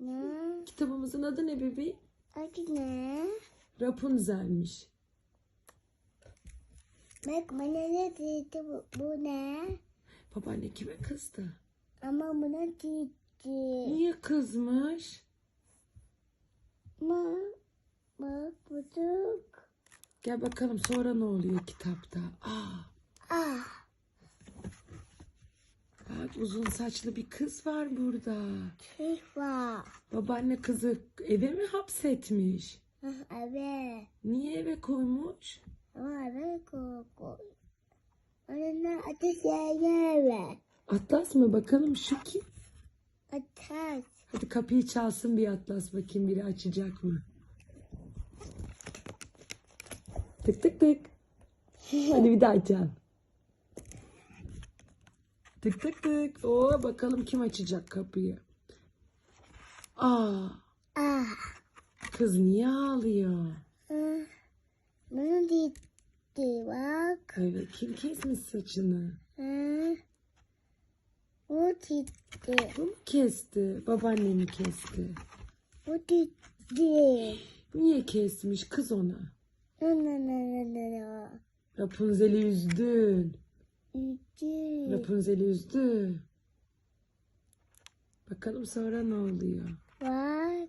Ne? Kitabımızın adı ne bebeğim? Adı ne? Rapunzel'miş. Bak bana ne dedi bu, bu ne? Babaanne kime kızdı? Ama buna dedi. Niye kızmış? Ama bak bulduk. Gel bakalım sonra ne oluyor kitapta. Aa, bak uzun saçlı bir kız var burada. Şey var. Babaanne kızı eve mi hapsetmiş? Evet. Niye eve koymuş? Ama eve koy. Onun adı Zeynep. Atlas mı? Bakalım şu kim? Ateş. Hadi kapıyı çalsın bir Atlas bakayım biri açacak mı? Tık tık tık. Hadi bir daha çal. Tık tık tık. Oo bakalım kim açacak kapıyı. Aa Ah. kız niye ağlıyor? ah. Bunu dedi bak. Evet kim kesmiş saçını? Ah. Bu dedi. Bu mu kesti? Babaanne mi kesti? Bu dedi. Niye kesmiş kız ona? No no no no no. Rapunzel'i üzdün. Rapunzel'i üzdü. Bakalım sonra ne oluyor?